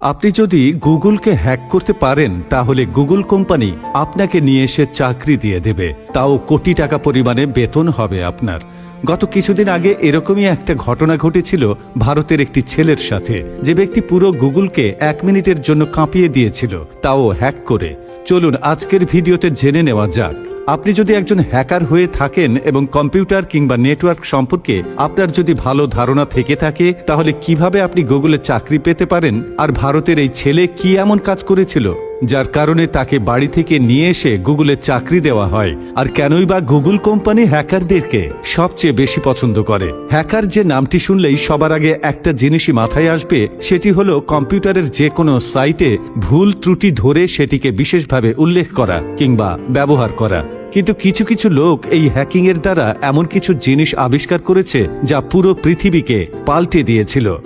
আপনি যদি গুগলকে হ্যাক করতে পারেন, তাহলে গুগল কোম্পানি আপনাকে নিয়ে এসে চাকরি দিয়ে দেবে। তাও কোটি টাকা পরিমাণে বেতন হবে আপনার। গত কিছুদিন আগে এরকমই একটা ঘটনা ঘটেছিল ভারতের একটি ছেলের সাথে। যে ব্যক্তি পুরো গুগলকে এক মিনিটের জন্য কাঁপিয়ে দিয়েছিল, তাও হ্যাক করে। চলুন আজকের ভিডিওতে জেনে নেওয়া যাক। আপনি যদি একজন হ্যাকার হয়ে থাকেন এবং কম্পিউটার কিংবা নেটওয়ার্ক সম্পর্কে আপনার যদি ভালো ধারণা থেকে থাকে, তাহলে কীভাবে আপনি গুগলে চাকরি পেতে পারেন? আর ভারতের এই ছেলে কি এমন কাজ করেছিল? যার কারণে তাকে বাড়ি থেকে নিয়ে এসে গুগলে চাকরি দেওয়া হয়। আর কেনই বা গুগল কোম্পানি হ্যাকারদেরকে সবচেয়ে বেশি পছন্দ করে? হ্যাকার যে নামটি শুনলেই সবার আগে একটা জিনিসই মাথায় আসবে, সেটি হলো কম্পিউটারের যে কোনো সাইটে ভুল ত্রুটি ধরে সেটিকে বিশেষভাবে উল্লেখ করা কিংবা ব্যবহার করা। কিন্তু কিছু কিছু লোক এই হ্যাকিং এর দ্বারা এমন কিছু জিনিস আবিষ্কার করেছে যা পুরো পৃথিবীকে পাল্টে দিয়েছিল।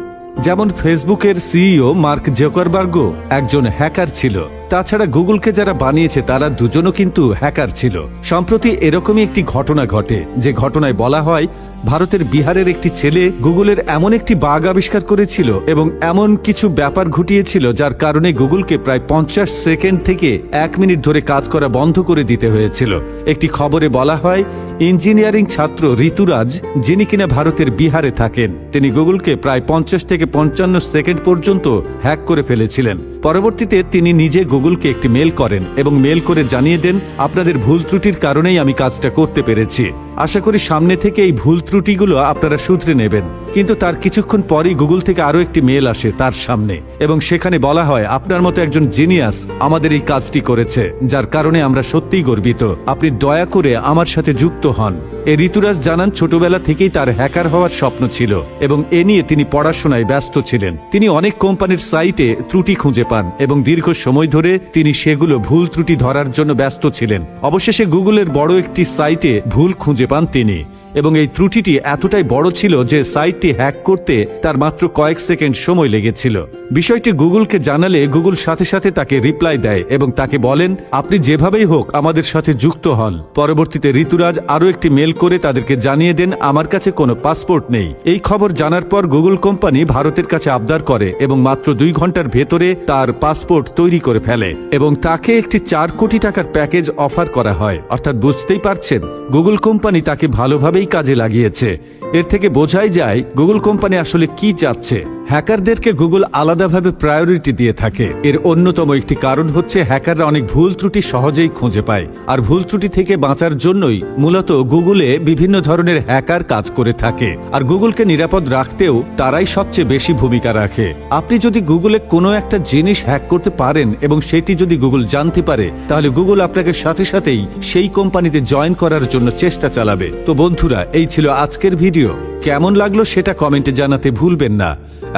যেমন ফেসবুকের সিইও মার্ক জেকারবার্গও একজন হ্যাকার ছিল। তাছাড়া গুগলকে যারা বানিয়েছে, তারা দুজনও কিন্তু হ্যাকার ছিল। সম্প্রতি এরকমই একটি ঘটনা ঘটে। যে ঘটনায় বলা হয়, ভারতের বিহারের একটি ছেলে গুগলের এমন একটি বাঘ আবিষ্কার করেছিল এবং এমন কিছু ব্যাপার ঘটিয়েছিল যার কারণে গুগলকে প্রায় পঞ্চাশ সেকেন্ড থেকে এক মিনিট ধরে কাজ করা বন্ধ করে দিতে হয়েছিল। একটি খবরে বলা হয় ইঞ্জিনিয়ারিং ছাত্র ঋতুরাজ, যিনি কিনা ভারতের বিহারে থাকেন, তিনি গুগলকে প্রায় পঞ্চাশ থেকে পঞ্চান্ন সেকেন্ড পর্যন্ত হ্যাক করে ফেলেছিলেন। পরবর্তীতে তিনি নিজে গুগলকে একটি মেল করেন এবং মেল করে জানিয়ে দেন, আপনাদের ভুল ত্রুটির কারণেই আমি কাজটা করতে পেরেছি। আশা করি সামনে থেকে এই ভুল ত্রুটিগুলো আপনারা শুধরে নেবেন। কিন্তু তার কিছুক্ষণ পরই গুগল থেকে আরও একটি মেল আসে তার সামনে, এবং সেখানে বলা হয়, আপনার মতো একজন জিনিয়াস আমাদের এই কাজটি করেছে, যার কারণে আমরা সত্যিই গর্বিত। আপনি দয়া করে আমার সাথে যুক্ত হন। এ ঋতুরাজ জানান, ছোটবেলা থেকেই তার হ্যাকার হওয়ার স্বপ্ন ছিল, এবং এ নিয়ে তিনি পড়াশোনায় ব্যস্ত ছিলেন। তিনি অনেক কোম্পানির সাইটে ত্রুটি খুঁজে পান, এবং দীর্ঘ সময় ধরে তিনি সেগুলো ভুল ত্রুটি ধরার জন্য ব্যস্ত ছিলেন। অবশেষে গুগলের বড় একটি সাইটে ভুল খুঁজে পান তিনি। এবং এই ত্রুটিটি এতটাই বড় ছিল যে সাইটটি হ্যাক করতে তার মাত্র কয়েক সেকেন্ড সময় লেগেছিল। বিষয়টি গুগলকে জানালে গুগল সাথে সাথে তাকে রিপ্লাই দেয় এবং তাকে বলেন, আপনি যেভাবেই হোক আমাদের সাথে যুক্ত হন। পরবর্তীতে ঋতুরাজ আরও একটি মেল করে তাদেরকে জানিয়ে দেন, আমার কাছে কোনো পাসপোর্ট নেই। এই খবর জানার পর গুগল কোম্পানি ভারতের কাছে আবদার করে এবং মাত্র দুই ঘণ্টার ভেতরে তার পাসপোর্ট তৈরি করে ফেলে এবং তাকে একটি চার কোটি টাকার প্যাকেজ অফার করা হয়। অর্থাৎ বুঝতেই পারছেন, গুগল কোম্পানি তাকে ভালোভাবেই কাজে লাগিয়েছে। এর থেকে বোঝাই যায় গুগল কোম্পানি আসলে কি চাচ্ছে। হ্যাকারদেরকে গুগল আলাদাভাবে প্রায়োরিটি দিয়ে থাকে। এর অন্যতম একটি কারণ হচ্ছে হ্যাকাররা অনেক ভুল ত্রুটি সহজেই খুঁজে পায়। আর ভুল ত্রুটি থেকে বাঁচার জন্যই মূলত গুগলে বিভিন্ন ধরনের হ্যাকার কাজ করে থাকে। আর গুগলকে নিরাপদ রাখতেও তারাই সবচেয়ে বেশি ভূমিকা রাখে। আপনি যদি গুগলে কোনো একটা জিনিস হ্যাক করতে পারেন এবং সেটি যদি গুগল জানতে পারে, তাহলে গুগল আপনাকে সাথে সাথেই সেই কোম্পানিতে জয়েন করার জন্য চেষ্টা চালাবে। তো বন্ধুরা, এই ছিল আজকের ভিডিও। কেমন লাগল সেটা কমেন্টে জানাতে ভুলবেন না।